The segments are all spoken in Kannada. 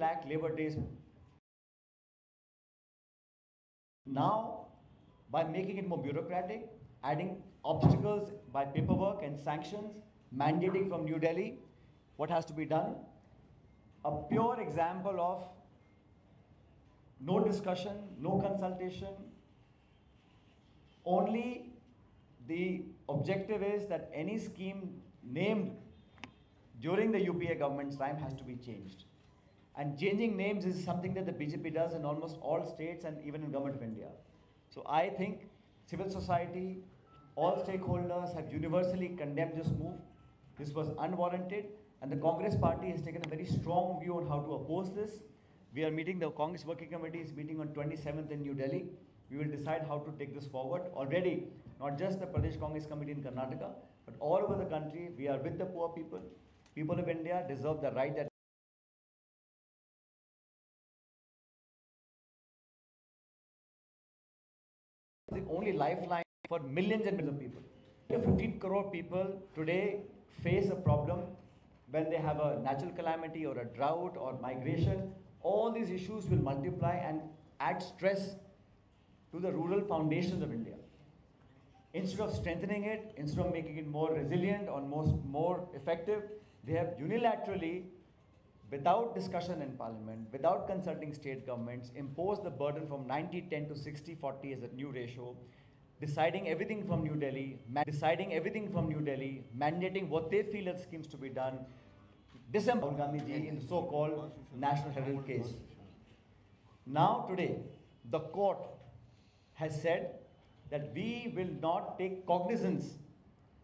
lakh labor days. Now, by making it more bureaucratic, adding obstacles by paperwork and sanctions, mandating from New Delhi what has to be done, a pure example of no discussion, no consultation, only the objective is that any scheme named during the UPA government's time has to be changed. And changing names is something that the BJP does in almost all states and even in government of India. So I think civil society, all stakeholders have universally condemned this move. This was unwarranted and the Congress party has taken a very strong view on how to oppose this. We are meeting, the Congress Working Committee is meeting on 27th in New Delhi. We will decide how to take this forward. Already, not just the Pradesh Congress Committee in Karnataka, but all over the country, we are with the poor people. People of India deserve the right that only lifeline for millions and millions of people. 15 crore people today face a problem when they have a natural calamity or a drought or migration. All these issues will multiply and add stress to the rural foundations of India. Instead of strengthening it, instead of making it more resilient or most, more effective, they have unilaterally, without discussion in parliament, without consulting state governments, imposed the burden from 90 10 to 60 40 as a new ratio, deciding everything from New Delhi, deciding everything from New Delhi, mandating what they feel as schemes to be done. Rahul Gandhi in the so called National Herald case. Now, today, the court has said that we will not take cognizance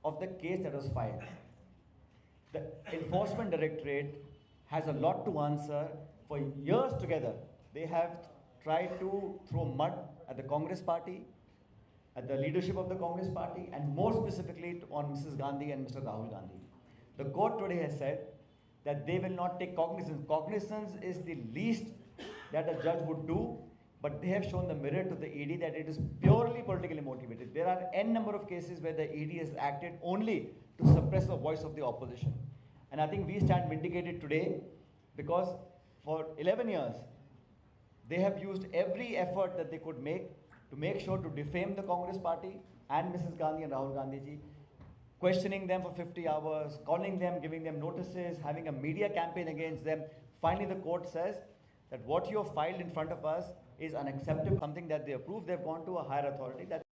of the case that was filed. The Enforcement Directorate has a lot to answer. For years together, they have tried to throw mud at the Congress party, at the leadership of the Congress party, and more specifically on Mrs. Gandhi and Mr. Rahul Gandhi. The court today has said that they will not take cognizance. Cognizance is the least that a judge would do, but they have shown the mirror to the ED that it is purely politically motivated. There are n number of cases where the ED has acted only to suppress the voice of the opposition. And I think we stand vindicated today because for 11 years, they have used every effort that they could make to make sure to defame the Congress party and Mrs. Gandhi and Rahul Gandhi ji, questioning them for 50 hours, calling them, giving them notices, having a media campaign against them. Finally, the court says that what you have filed in front of us is unacceptable, something that they approve. They've gone to a higher authority that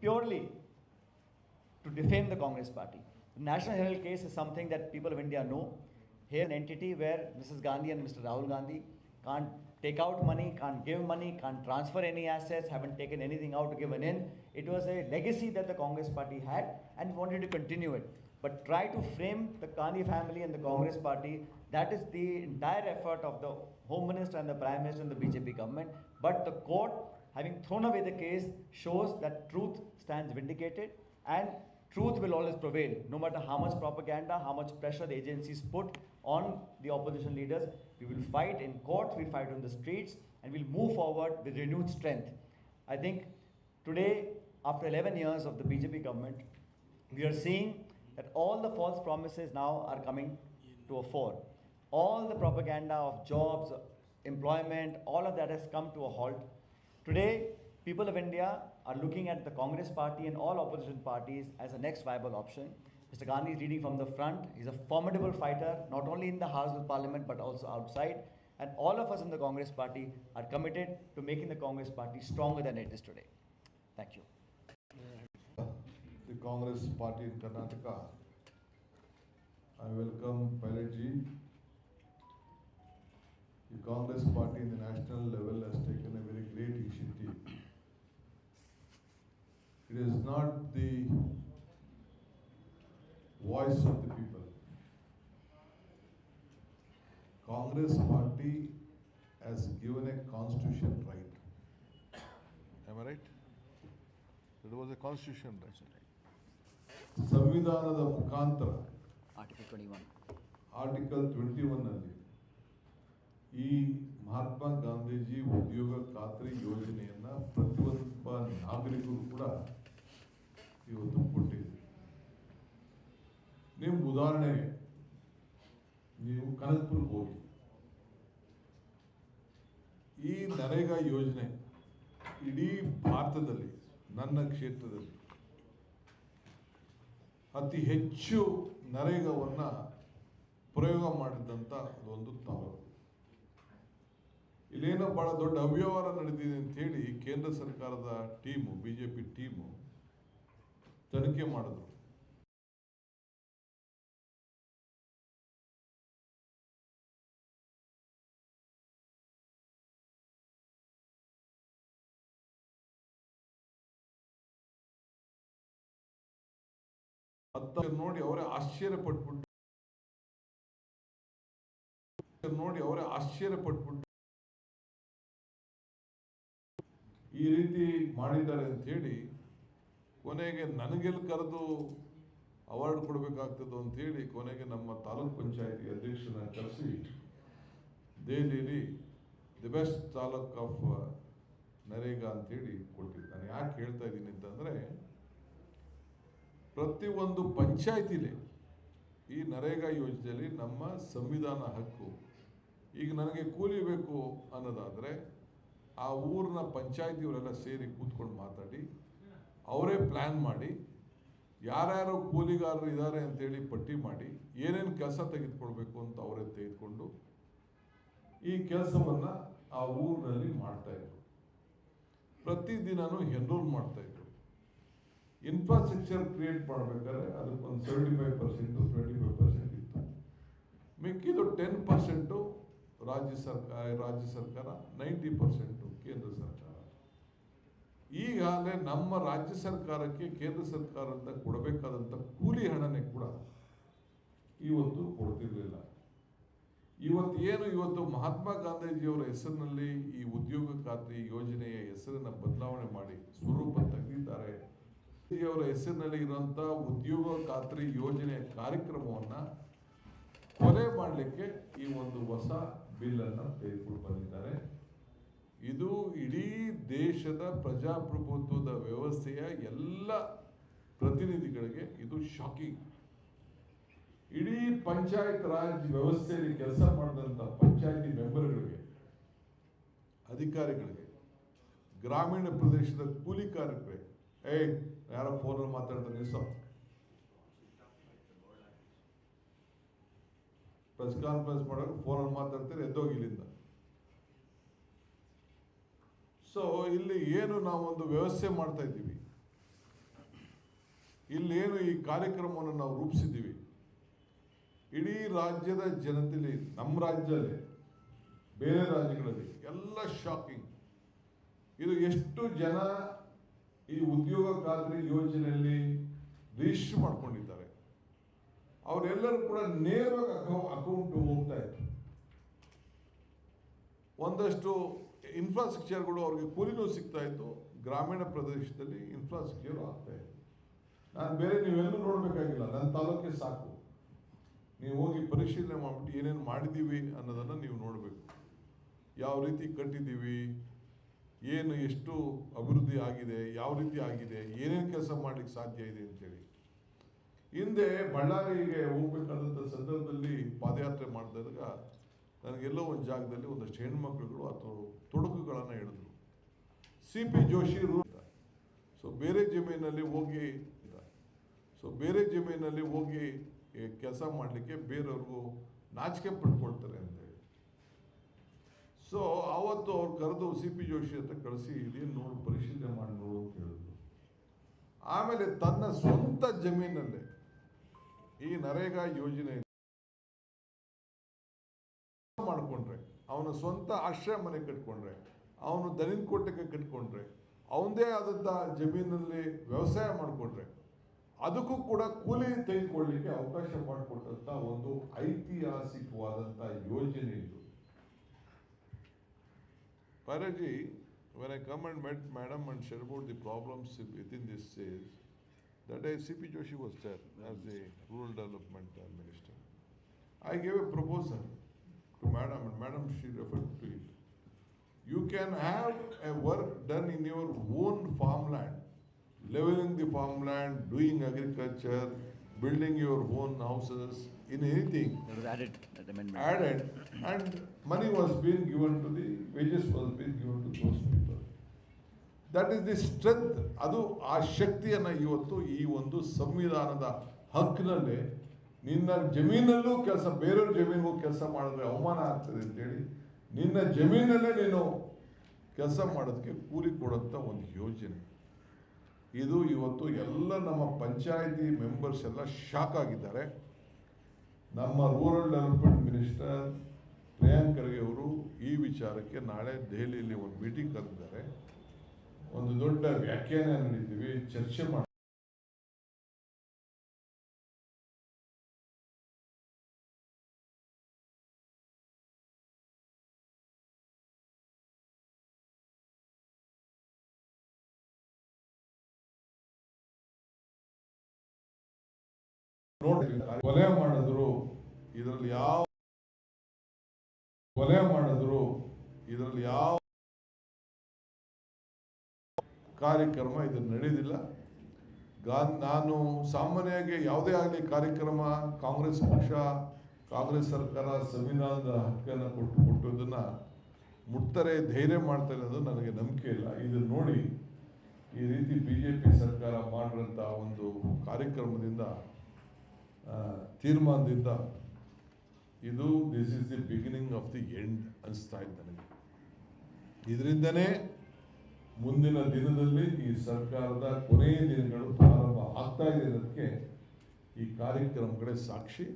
purely to defame the Congress party. National Herald case is something that people of India know. Here, an entity where Mrs. Gandhi and Mr. Rahul Gandhi can't take out money, can't give money, can't transfer any assets, haven't taken anything out given in. It was a legacy that the Congress party had and wanted to continue it. But try to frame the Gandhi family and the Congress party. That is the entire effort of the Home Minister and the Prime Minister and the BJP government. But the court, having thrown away the case, shows that truth stands vindicated and truth will always prevail, no matter how much propaganda, how much pressure the agencies put on the opposition leaders. We will fight in court, we'll fight on the streets, and we'll move forward with renewed strength. I think today, after 11 years of the BJP government, we are seeing that all the false promises now are coming to a fore. All the propaganda of jobs, employment, all of that has come to a halt. Today, people of India are looking at the Congress party and all opposition parties as a next viable option. Mr. Gandhi is leading from the front. He's a formidable fighter, not only in the House of Parliament but also outside. And all of us in the Congress party are committed to making the Congress party stronger than it is today. Thank you. the Congress party in Karnataka. I welcome Pilot Ji. The Congress party in the national level has taken a very great initiative. It is not the voice of the people. Congress party has given a constitution right. Am I right? It was a constitution right. ಸಂವಿಧಾನದ ಮುಖಾಂತರ Article 21. ಆರ್ಟಿಕಲ್ ಟ್ವೆಂಟಿ ಒನ್ನಲ್ಲಿ ಈ ಮಹಾತ್ಮ ಗಾಂಧೀಜಿ ಉದ್ಯೋಗ ಖಾತ್ರಿ ಯೋಜನೆಯನ್ನ ಪ್ರತಿಯೊಬ್ಬ ನಾಗರಿಕರು ಕೂಡ ಇವತ್ತು ಕೊಟ್ಟಿದೆ ನಿಮ್ಮ ಉದಾಹರಣೆಗೆ ನೀವು ಕನಕ್ಪುರ್ಗೆ ಹೋಗಿ. ಈ ನರೇಗಾ ಯೋಜನೆ ಇಡೀ ಭಾರತದಲ್ಲಿ, ನನ್ನ ಕ್ಷೇತ್ರದಲ್ಲಿ ಅತಿ ಹೆಚ್ಚು ನರೇಗಾವನ್ನ ಪ್ರಯೋಗ ಮಾಡಿದಂಥ ಅದೊಂದು ತಾಲೂಕು. ಇಲ್ಲೇನೋ ಬಹಳ ದೊಡ್ಡ ಅವ್ಯವಹಾರ ನಡೆದಿದೆ ಅಂತ ಹೇಳಿ ಕೇಂದ್ರ ಸರ್ಕಾರದ ಟೀಮು, ಬಿಜೆಪಿ ಟೀಮು ತನಿಖೆ ಮಾಡಿದ್ರು. ನೋಡಿ ಅವರೇ ಆಶ್ಚರ್ಯ ಪಟ್ಬಿಟ್ಟು ನೋಡಿ ಅವರೇ ಆಶ್ಚರ್ಯ ಪಟ್ಬಿಟ್ಟು ಈ ರೀತಿ ಮಾಡಿದ್ದಾರೆ ಅಂತ ಹೇಳಿ ಕೊನೆಗೆ ನನಗೆಲ್ಲಿ ಕರೆದು ಅವಾರ್ಡ್ ಕೊಡಬೇಕಾಗ್ತದೋ ಅಂತ ಹೇಳಿ ಕೊನೆಗೆ ನಮ್ಮ ತಾಲೂಕ್ ಪಂಚಾಯತಿ ಅಧ್ಯಕ್ಷನ ಕರೆಸಿ ದೆಹಲಿಯಲ್ಲಿ the best taluk of NREGA ಅಂತೇಳಿ ಕೊಟ್ಟಿದ್ದೆ ನಾನು ಯಾಕೆ ಹೇಳ್ತಾ ಇದ್ದೀನಿ ಅಂತಂದರೆ ಪ್ರತಿಯೊಂದು ಪಂಚಾಯತಿಲಿ ಈ ನರೇಗಾ ಯೋಜನೆಯಲ್ಲಿ ನಮ್ಮ ಸಂವಿಧಾನ ಹಕ್ಕು, ಈಗ ನನಗೆ ಕೂಲಿ ಬೇಕು ಅನ್ನೋದಾದರೆ ಆ ಊರಿನ ಪಂಚಾಯತಿಯವರೆಲ್ಲ ಸೇರಿ ಕೂತ್ಕೊಂಡು ಮಾತಾಡಿ, ಅವರೇ ಪ್ಲ್ಯಾನ್ ಮಾಡಿ, ಯಾರ್ಯಾರು ಕೂಲಿಗಾರರು ಇದ್ದಾರೆ ಅಂತೇಳಿ ಪಟ್ಟಿ ಮಾಡಿ, ಏನೇನು ಕೆಲಸ ತೆಗೆದುಕೊಳ್ಬೇಕು ಅಂತ ಅವರೇ ತೆಗೆದುಕೊಂಡು ಈ ಕೆಲಸವನ್ನು ಆ ಊರಿನಲ್ಲಿ ಮಾಡ್ತಾಯಿದ್ರು ಇದ್ರು. ಪ್ರತಿದಿನನೂ ಎನ್ರೋಲ್ ಮಾಡ್ತಾಯಿದ್ರು ಇನ್ಫ್ರಾಸ್ಟ್ರಕ್ಚರ್ ಕ್ರಿಯೇಟ್ ಮಾಡಬೇಕಾದ್ರೆ ಅದಕ್ಕೊಂದು seventy five percent twenty five percent ಇತ್ತು. ಮಿಕ್ಕಿದು ಟೆನ್ ಪರ್ಸೆಂಟು ರಾಜ್ಯ ಸರ್ಕಾರ ರಾಜ್ಯ ಸರ್ಕಾರ ನೈಂಟಿ ಪರ್ಸೆಂಟು ಕೇಂದ್ರ ಸರ್ಕಾರ. ಈಗಾಗಲೇ ನಮ್ಮ ರಾಜ್ಯ ಸರ್ಕಾರಕ್ಕೆ ಕೇಂದ್ರ ಸರ್ಕಾರದಿಂದ ಕೊಡಬೇಕಾದಂಥ ಕೂಲಿ ಹಣನೇ ಕೂಡ ಇವತ್ತು ಕೊಡ್ತಿರಲಿಲ್ಲ. ಇವತ್ತು ಏನು ಇವತ್ತು ಮಹಾತ್ಮ ಗಾಂಧೀಜಿಯವರ ಹೆಸರಿನಲ್ಲಿ ಈ ಉದ್ಯೋಗ ಖಾತ್ರಿ ಯೋಜನೆಯ ಹೆಸರನ್ನು ಬದಲಾವಣೆ ಮಾಡಿ ಸ್ವರೂಪ ತೆಗೆದಿದ್ದಾರೆ. ಅವರ ಹೆಸರಿನಲ್ಲಿ ಇರುವಂಥ ಉದ್ಯೋಗ ಖಾತ್ರಿ ಯೋಜನೆಯ ಕಾರ್ಯಕ್ರಮವನ್ನು ಕೊಲೆ ಮಾಡಲಿಕ್ಕೆ ಈ ಒಂದು ಹೊಸ ಬಿಲ್ಲನ್ನು ತೆಗೆದುಕೊಂಡು ಬಂದಿದ್ದಾರೆ. ಇದು ಇಡೀ ದೇಶದ ಪ್ರಜಾಪ್ರಭುತ್ವದ ವ್ಯವಸ್ಥೆಯ ಎಲ್ಲ ಪ್ರತಿನಿಧಿಗಳಿಗೆ ಇದು ಶಾಕಿಂಗ್. ಇಡೀ ಪಂಚಾಯತ್ ರಾಜ್ ವ್ಯವಸ್ಥೆಯಲ್ಲಿ ಕೆಲಸ ಮಾಡಿದಂಥ ಪಂಚಾಯತಿ ಮೆಂಬರ್ಗಳಿಗೆ, ಅಧಿಕಾರಿಗಳಿಗೆ, ಗ್ರಾಮೀಣ ಪ್ರದೇಶದ ಕೂಲಿ ಕಾರ್ಮಿಕರಿಗೆ ಏಯ್, ಯಾರೋ ಫೋನಲ್ಲಿ ಮಾತಾಡ್ತಾರೆ ನಿಲ್ಸೋ ಪ್ರೆಸ್ ಕಾನ್ಫರೆನ್ಸ್ ಮಾಡೋಕೆ ಫೋನಲ್ಲಿ ಮಾತಾಡ್ತಾರೆ, ಎದ್ದೋಗಿ ಇಲ್ಲಿಂದ. ಸೊ ಇಲ್ಲಿ ಏನು ನಾವೊಂದು ವ್ಯವಸ್ಥೆ ಮಾಡ್ತಾ ಇದ್ದೀವಿ. ಇಲ್ಲೇನು ಈ ಕಾರ್ಯಕ್ರಮವನ್ನು ನಾವು ರೂಪಿಸಿದ್ದೀವಿ. ಇಡೀ ರಾಜ್ಯದ ಜನತೆಯಲ್ಲಿ, ನಮ್ಮ ರಾಜ್ಯದಲ್ಲಿ, ಬೇರೆ ರಾಜ್ಯಗಳಲ್ಲಿ ಎಲ್ಲ ಶಾಕಿಂಗ್ ಇದು ಎಷ್ಟು ಜನ ಈ ಉದ್ಯೋಗ ಖಾತ್ರಿ ಯೋಜನೆಯಲ್ಲಿ ರಿಜಿಸ್ಟರ್ ಮಾಡ್ಕೊಂಡಿದ್ದಾರೆ. ಅವರೆಲ್ಲರೂ ಕೂಡ ನೇರವಾಗಿ ಅಕೌ ಅಕೌಂಟ್ ಹೋಗ್ತಾ ಇತ್ತು ಒಂದಷ್ಟು ಇನ್ಫ್ರಾಸ್ಟ್ರಕ್ಚರ್ಗಳು ಅವ್ರಿಗೆ ಕೂಲಿನೂ ಸಿಗ್ತಾ ಇತ್ತು. ಗ್ರಾಮೀಣ ಪ್ರದೇಶದಲ್ಲಿ ಇನ್ಫ್ರಾಸ್ಟ್ರಕ್ಚರ್ ಆಗ್ತಾ ಇತ್ತು. ನಾನು ಬೇರೆ ನೀವೆಲ್ಲೂ ನೋಡಬೇಕಾಗಿಲ್ಲ. ನನ್ನ ತಾಲೂಕೆ ಸಾಕು. ನೀವು ಹೋಗಿ ಪರಿಶೀಲನೆ ಮಾಡಿಬಿಟ್ಟು ಏನೇನು ಮಾಡಿದ್ದೀವಿ ಅನ್ನೋದನ್ನು ನೀವು ನೋಡಬೇಕು. ಯಾವ ರೀತಿ ಕಟ್ಟಿದ್ದೀವಿ, ಏನು ಎಷ್ಟು ಅಭಿವೃದ್ಧಿ ಆಗಿದೆ, ಯಾವ ರೀತಿ ಆಗಿದೆ, ಏನೇನು ಕೆಲಸ ಮಾಡ್ಲಿಕ್ಕೆ ಸಾಧ್ಯ ಇದೆ ಅಂತೇಳಿ. ಹಿಂದೆ ಬಳ್ಳಾರಿಗೆ ಹೋಗ್ಬೇಕಾದಂಥ ಮಾಡಿದಾಗ ನನಗೆಲ್ಲೋ ಒಂದು ಜಾಗದಲ್ಲಿ ಒಂದಷ್ಟು ಹೆಣ್ಮಕ್ಳುಗಳು ಅಥವಾ ತೊಡಕುಗಳನ್ನು ಹೇಳಿದ್ರು. ಸಿ ಪಿ ಜೋಶಿ ರೂ ಸೊ ಬೇರೆ ಜಮೀನಲ್ಲಿ ಹೋಗಿ ಸೊ ಬೇರೆ ಜಮೀನಲ್ಲಿ ಹೋಗಿ ಕೆಲಸ ಮಾಡಲಿಕ್ಕೆ ಬೇರೆಯವ್ರಿಗೂ ನಾಚಿಕೆ ಪಡ್ಕೊಳ್ತಾರೆ ಅಂತೇಳಿ ಸೊ ಆವತ್ತು ಅವ್ರು ಕರೆದು ಸಿ ಪಿ ಜೋಶಿ ಅಂತ ಕಳಿಸಿ ಇದೇನು ನೋಡು ಪರಿಶೀಲನೆ ಮಾಡಿ ನೋಡು ಅಂತ ಹೇಳಿದ್ರು. ಆಮೇಲೆ ತನ್ನ ಸ್ವಂತ ಜಮೀನಲ್ಲೇ ಈ ನರೇಗಾ ಯೋಜನೆ ಅವನ ಸ್ವಂತ ಆಶ್ರಯ ಮನೆ ಕಟ್ಕೊಂಡ್ರೆ, ಅವನು ದನಿನ ಕೋಟಕ್ಕೆ ಕಟ್ಕೊಂಡ್ರೆ, ಅವನದೇ ಆದಂತಹ ಜಮೀನಲ್ಲಿ ವ್ಯವಸಾಯ ಮಾಡಿಕೊಂಡ್ರೆ, ಅದಕ್ಕೂ ಕೂಡ ಕೂಲಿ ತೆಗೆದುಕೊಳ್ಳಲಿಕ್ಕೆ ಅವಕಾಶ ಮಾಡಿಕೊಟ್ಟಂತ ಒಂದು ಐತಿಹಾಸಿಕವಾದಂಥ ಯೋಜನೆ ಇದು. ಪರಜಿ when I come and met madam and share about the problems with in this cell that I C P Joshi was sir as the rural development minister I gave a proposal to madam and madam she referred to it. You can have a work done in your own farmland, leveling the farmland, doing agriculture, building your own houses, in anything. That was added, that that amendment. added and money was being given to the, wages was being given to those people. That is the strength, ಅದು ಆ ಶಕ್ತಿಯನ್ನ ಇವತ್ತು ಈ ಒಂದು ಸಂವಿಧಾನದ ಹಕ್ಕಿನಲ್ಲಿ ನಿನ್ನ ಜಮೀನಲ್ಲೂ ಕೆಲಸ, ಬೇರೆಯವ್ರ ಜಮೀನಿಗೂ ಕೆಲಸ ಮಾಡಿದ್ರೆ ಅವಮಾನ ಆಗ್ತದೆ ಅಂತೇಳಿ, ನಿನ್ನ ಜಮೀನಲ್ಲೇ ನೀನು ಕೆಲಸ ಮಾಡೋದಕ್ಕೆ ಕೂಲಿ ಕೊಡುವಂಥ ಒಂದು ಯೋಜನೆ. ಇದು ಇವತ್ತು ಎಲ್ಲ ನಮ್ಮ ಪಂಚಾಯಿತಿ ಮೆಂಬರ್ಸ್ ಎಲ್ಲ ಶಾಕ್ ಆಗಿದ್ದಾರೆ. ನಮ್ಮ rural development minister Priyank Kharge ಅವರು ಈ ವಿಚಾರಕ್ಕೆ ನಾಳೆ ದೆಹಲಿಯಲ್ಲಿ ಒಂದು ಮೀಟಿಂಗ್ ಕರೆದಿದ್ದಾರೆ. ಒಂದು ದೊಡ್ಡ ವ್ಯಾಖ್ಯಾನ ನಡೀತೀವಿ ಚರ್ಚೆ ಮಾಡಿ ನೋಡಿ ಕೊಲೆ ಮಾಡಿದ್ರು, ಇದರಲ್ಲಿ ಯಾವ ಕೊಲೆ ಮಾಡಿದ್ರು, ಇದರಲ್ಲಿ ಯಾವ ಕಾರ್ಯಕ್ರಮ ಇದು ನಡೆಯಲಿಲ್ಲ ನಾನು ಸಾಮಾನ್ಯವಾಗಿ ಯಾವುದೇ ಆಗಲಿ ಕಾರ್ಯಕ್ರಮ, ಕಾಂಗ್ರೆಸ್ ಪಕ್ಷ, ಕಾಂಗ್ರೆಸ್ ಸರ್ಕಾರ ಸಂವಿಧಾನದ ಹಕ್ಕನ್ನು ಕೊಟ್ಟು ಕೊಟ್ಟುದನ್ನ ಮುಟ್ತಾರೆ, ಧೈರ್ಯ ಮಾಡ್ತಾರೆ ಅನ್ನೋದು ನನಗೆ ನಂಬಿಕೆ ಇಲ್ಲ. ಇದು ನೋಡಿ ಈ ರೀತಿ ಬಿ ಜೆ ಪಿ ಸರ್ಕಾರ ಮಾಡಿರೋಂಥ ಒಂದು ಕಾರ್ಯಕ್ರಮದಿಂದ ತೀರ್ಮಾನದಿಂದ ಇದು this is the beginning of the end ಅನಿಸ್ತಾ ಇದೆ ನನಗೆ. ಇದರಿಂದನೇ ಮುಂದಿನ ದಿನದಲ್ಲಿ ಈ ಸರ್ಕಾರದ ಕೊನೆಯ ದಿನಗಳು ಪ್ರಾರಂಭ ಆಗ್ತಾ ಇದೆ ಅನ್ನೋದಕ್ಕೆ ಈ ಕಾರ್ಯಕ್ರಮಗಳೇ ಸಾಕ್ಷಿ.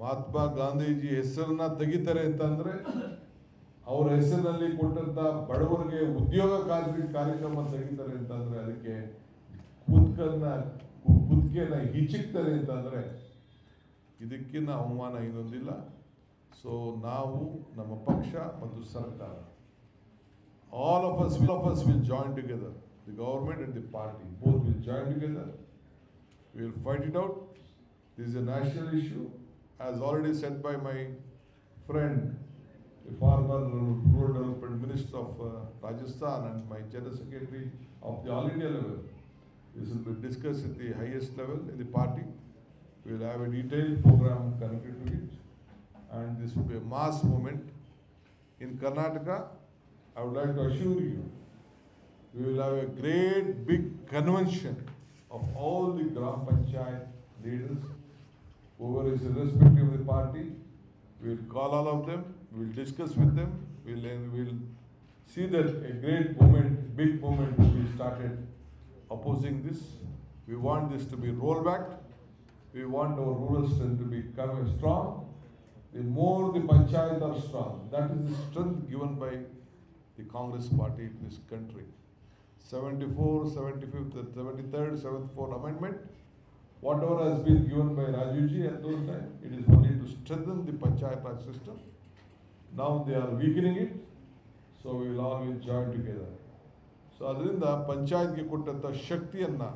ಮಹಾತ್ಮ ಗಾಂಧೀಜಿ ಹೆಸರನ್ನ ತೆಗಿತಾರೆ ಅಂತಂದ್ರೆ ಅವರ ಹೆಸರಿನಲ್ಲಿ ಕೊಟ್ಟಂತ ಬಡವರಿಗೆ ಉದ್ಯೋಗ ಕಾರ್ಯಕ್ರಮ ತೆಗಿತಾರೆ ಅಂತಂದ್ರೆ ಅದಕ್ಕೆ ಕುದ್ಕನ್ನ ಕುದ್ಕೆನ ಹಿಚಿಕ್ತಾರೆ ಅಂತಂದರೆ ಇದಕ್ಕಿನ್ನ ಅವಮಾನ ಇನ್ನೊಂದಿಲ್ಲ ಸೊ ನಾವು ನಮ್ಮ ಪಕ್ಷ ಮತ್ತು ಸರ್ಕಾರ all of us will of us will join together, the government and the party both will join together. Will will fight it out. A national issue as already set by my friend my friend, the former rural development minister of uh, Rajasthan and my general secretary of This will be discussed at the highest level in the party. We will have a detailed program connected to it. And this will be a mass movement. In Karnataka, I would like to assure you, we will have a great big convention of all the Gram Panchayat leaders, whoever is irrespective of the party. We will call all of them, we will discuss with them, we will, we will see that a great movement, big movement will be started opposing this. We want this to be rolled back. We want our rural strength to become strong. The more the panchayat are strong, that is the strength given by the Congress party in this country. 74, 75th, 73rd, 74th amendment, whatever has been given by Rajuji at those time, it is only to strengthen the panchayat system. Now they are weakening it, so we will all join together. So ಅದರಿಂದ ಪಂಚಾಯತ್ಗೆ ಕೊಟ್ಟಂಥ ಶಕ್ತಿಯನ್ನು,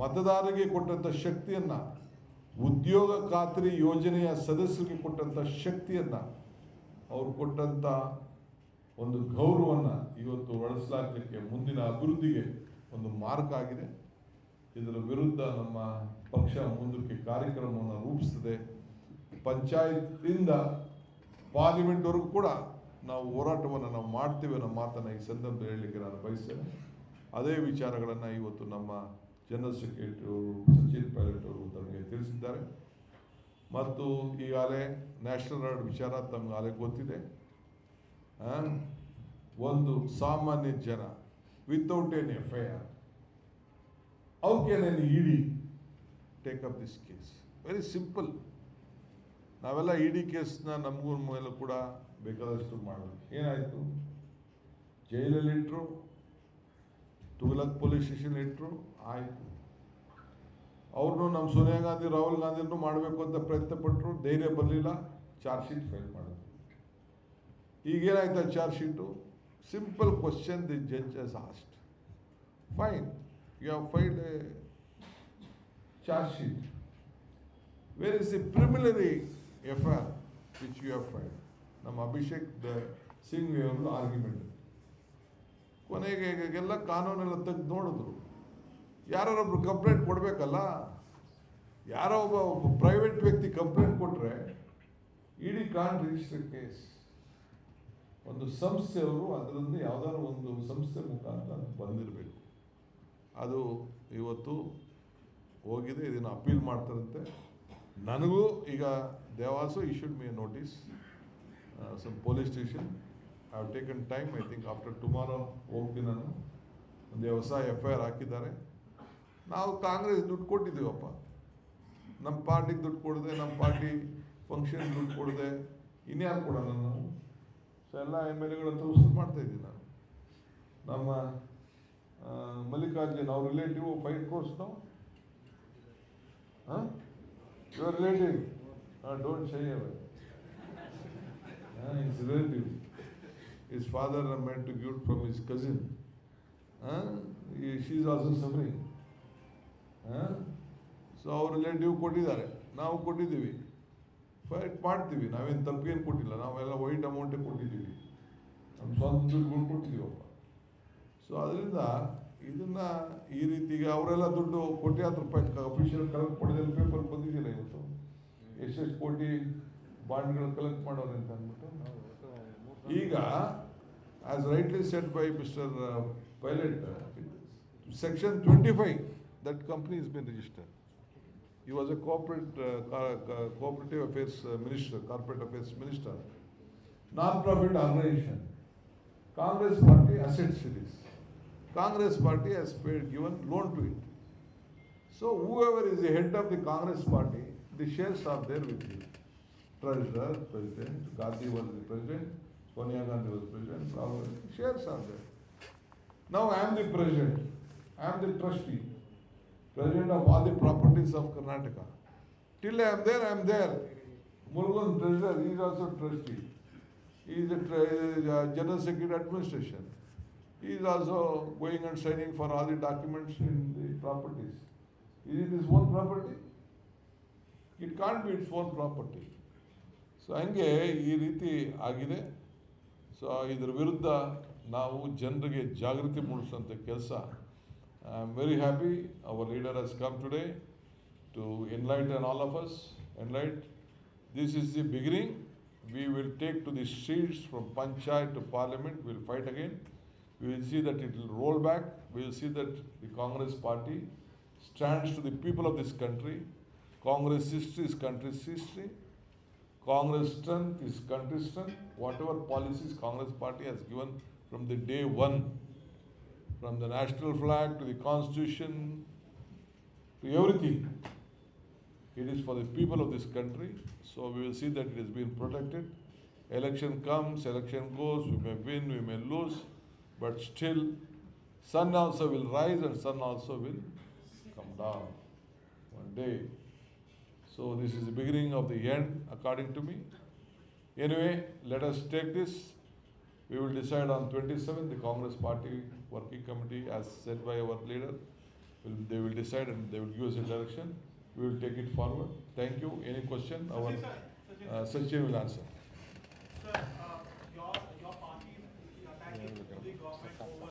ಮತದಾರರಿಗೆ ಕೊಟ್ಟಂಥ ಶಕ್ತಿಯನ್ನು, ಉದ್ಯೋಗ ಖಾತ್ರಿ ಯೋಜನೆಯ ಸದಸ್ಯರಿಗೆ ಕೊಟ್ಟಂಥ ಶಕ್ತಿಯನ್ನು ಅವರು ಕೊಟ್ಟಂಥ ಒಂದು ಗೌರವವನ್ನು ಇವತ್ತು ಬಳಸಲಾಗಲಿಕ್ಕೆ ಮುಂದಿನ ಅಭಿವೃದ್ಧಿಗೆ ಒಂದು ಮಾರ್ಗ ಆಗಿದೆ. ಇದರ ವಿರುದ್ಧ ನಮ್ಮ ಪಕ್ಷ ಮುಂದಕ್ಕೆ ಕಾರ್ಯಕ್ರಮವನ್ನು ರೂಪಿಸ್ತದೆ. ಪಂಚಾಯತಿಂದ ಪಾರ್ಲಿಮೆಂಟ್ವರೆಗೂ ಕೂಡ ನಾವು ಹೋರಾಟವನ್ನು ನಾವು ಮಾಡ್ತೀವಿ ಅನ್ನೋ ಮಾತನ್ನು ಈ ಸಂದರ್ಭದಲ್ಲಿ ಹೇಳಲಿಕ್ಕೆ ನಾನು ಬಯಸ್ತೇನೆ. ಅದೇ ವಿಚಾರಗಳನ್ನು ಇವತ್ತು ನಮ್ಮ ಜನರಲ್ ಸೆಕ್ರೆಟರಿ ಅವರು ಸಚಿನ್ ಪೈಲಟ್ ಅವರು ತಮಗೆ ತಿಳಿಸಿದ್ದಾರೆ. ಮತ್ತು ಈಗಾಗಲೇ ನ್ಯಾಷನಲ್ ರೋಡ್ ವಿಚಾರ ತಮಗಾಗಲೇ ಗೊತ್ತಿದೆ. ಒಂದು ಸಾಮಾನ್ಯ ಜನ without N F I R how can an ED take up this case very simple ನಾವೆಲ್ಲ ಇಡಿ ಕೇಸ್ನ ನಮಗೂ ಮೇಲೂ ಕೂಡ ಬೇಕಾದಷ್ಟು ಮಾಡೋದು ಏನಾಯಿತು? ಜೈಲಲ್ಲಿಟ್ಟರು ತುಗಲಕ್ ಪೊಲೀಸ್ ಸ್ಟೇಷನ್ ಇಟ್ಟರು ಆಯಿತು. ಅವ್ರನ್ನೂ ನಮ್ಮ ಸೋನಿಯಾ ಗಾಂಧಿ, ರಾಹುಲ್ ಗಾಂಧಿನೂ ಮಾಡಬೇಕು ಅಂತ ಪ್ರಯತ್ನ ಪಟ್ಟರು ಧೈರ್ಯ ಬರಲಿಲ್ಲ, ಚಾರ್ಜ್ ಶೀಟ್ ಫೈಲ್ ಮಾಡಿದ್ರು. ಈಗೇನಾಯ್ತು charge sheet? Simple question the judge has asked fine. You have filed a charge sheet. Where is the preliminary F R which you have filed. ನಮ್ಮ ಅಭಿಷೇಕ್ ಸಿಂಗ್ ಅವರು ಆರ್ಗ್ಯುಮೆಂಟ್ ಕೊನೆಗೆ ಎಲ್ಲ ಕಾನೂನೆಲ್ಲ ತೆಗೆದು ನೋಡಿದ್ರು. ಯಾರೊಬ್ರು ಕಂಪ್ಲೇಂಟ್ ಕೊಡಬೇಕಲ್ಲ? ಯಾರೋ ಒಬ್ಬ ಒಬ್ಬ ಪ್ರೈವೇಟ್ ವ್ಯಕ್ತಿ ಕಂಪ್ಲೇಂಟ್ ಕೊಟ್ಟರೆ ಕಾನ್ ರಿಜಿಸ್ಟರ್ ಕೇಸ್ ಒಂದು ಸಂಸ್ಥೆಯವರು ಅದರಿಂದ ಯಾವುದಾದ್ರು ಒಂದು ಸಂಸ್ಥೆ ಮುಖಾಂತರ ಬಂದಿರಬೇಕು. ಅದು ಇವತ್ತು ಹೋಗಿದೆ, ಇದನ್ನು ಅಪೀಲ್ ಮಾಡ್ತಾರಂತೆ. ನನಗೂ ಈಗ ದೇವಾಸು issued me notice some police station I have taken time I think after tomorrow ಹೋಗ್ತೀನಿ ನಾನು ಒಂದು ಹೊಸ ಎಫ್ ಐ ಆರ್ ಹಾಕಿದ್ದಾರೆ. ನಾವು ಕಾಂಗ್ರೆಸ್ ದುಡ್ಡು ಕೊಟ್ಟಿದ್ದೀವಪ್ಪ. ನಮ್ಮ ಪಾರ್ಟಿಗೆ ದುಡ್ಡು ಕೊಡದೆ, ನಮ್ಮ ಪಾರ್ಟಿ ಫಂಕ್ಷನ್ ದುಡ್ಡು ಕೊಡದೆ, ಇನ್ಯಾರು ಕೊಡೋಣ ನಾವು? ಸೊ ಎಲ್ಲ ಎಂ ಎಲ್ ಎಗಳ ಹತ್ರ ವಸೂಲು ಮಾಡ್ತಾ ಇದ್ದೀನಿ ನಾನು. ನಮ್ಮ ಮಲ್ಲಿಕಾರ್ಜುನ್, ಅವ್ರ ರಿಲೇಟಿವ್ ಫೈವ್ ಕ್ರೋರ್ಸ್ ನಾವು ಹಾಂ? Your relative don't shy his relative. His father meant to give from his cousin. Huh? He- She is also suffering. Huh? So ಅವ್ರ ರಿಲೇಟಿವ್ ಕೊಟ್ಟಿದ್ದಾರೆ ನಾವು ಕೊಟ್ಟಿದ್ದೀವಿ ಫೈಟ್ ಮಾಡ್ತೀವಿ ನಾವೇನು ತಪ್ಪೇನು ಕೊಟ್ಟಿಲ್ಲ ನಾವೆಲ್ಲ ವೈಟ್ ಅಮೌಂಟೇ ಕೊಟ್ಟಿದ್ದೀವಿ ನಮ್ಮ ಸ್ವಂತ ದುಡ್ಡುಗಳು ಕೊಟ್ಟಿದ್ದೀವಪ್ಪ ಸೊ ಅದರಿಂದ ಇದನ್ನು ಈ ರೀತಿಗೆ ಅವರೆಲ್ಲ ದುಡ್ಡು ಕೋಟ್ಯಾಂತರ ರೂಪಾಯಿ ಅಫಿಷಿಯಲ್ ಕಲೆಕ್ಟ್ ಮಾಡಿದಲ್ಲಿ ಪೇಪರ್ ಬಂದಿದೆಯಲ್ಲ ಇವತ್ತು ಎಷ್ಟೆಷ್ಟು ಕೋಟಿ ಬಾಂಡ್ಗಳು ಕಲೆಕ್ಟ್ ಮಾಡೋರು ಅಂತ ಅಂದ್ಬಿಟ್ಟು ಈಗ as rightly said by Mister Pilot section twenty five that company is been registered He was a corporate, uh, co- co- cooperative affairs uh, minister, corporate affairs minister. Non-profit organization. Congress party assets it is. Congress party has paid, given loan to it. So whoever is the head of the Congress party, the shares are there with you. Treasurer, president, Gandhi was the president, Sonia Gandhi was president, Rahul, shares are there. Now I am the president, I am the trustee, president of all the properties of Karnataka. Till I am there, I am there. Murugan treasurer, he is also trustee. He is tre- uh, general secretary administration. He is also going and signing for all the documents in the properties. Is it his own property? It can't be its own property. So ಹಂಗೆ ಈ ರೀತಿ ಆಗಿದೆ ಸೊ ಇದ್ರ ವಿರುದ್ಧ ನಾವು ಜನರಿಗೆ ಜಾಗೃತಿ ಮೂಡಿಸುವಂಥ ಕೆಲಸ I am very happy our leader has come today to enlighten all of us enlight this is the beginning we will take to the streets from panchayat to parliament will fight again we will see that it will roll back. We will see that the Congress party stands to the people of this country. Congress history is country's history. Congress strength is country's strength. Whatever policies Congress party has given from the day one, from the national flag to the constitution, to everything, it is for the people of this country. So we will see that it is being protected. Election comes, election goes, we may win, we may lose, but still, sun also will rise and sun also will come down one day. So this is the beginning of the end, according to me. Anyway, let us take this. We will decide on twenty-seventh, the Congress Party Working Committee, as said by our leader, will, they will decide and they will give us a direction. We will take it forward. Thank you. Any question? Our, uh, Sachin will answer.